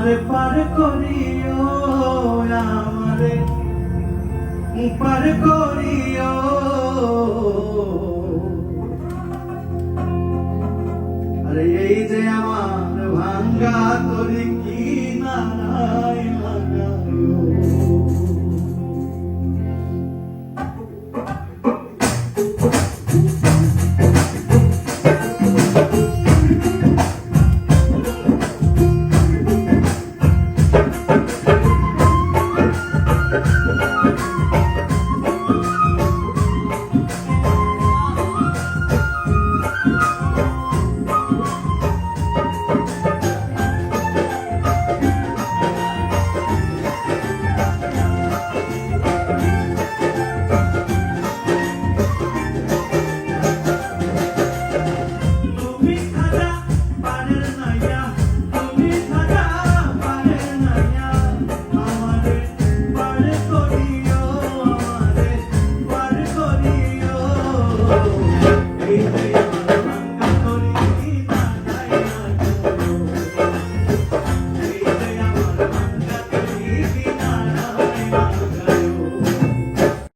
আমারে পার করিও আমারে পার করিও। আরে এই যে আমার Easy.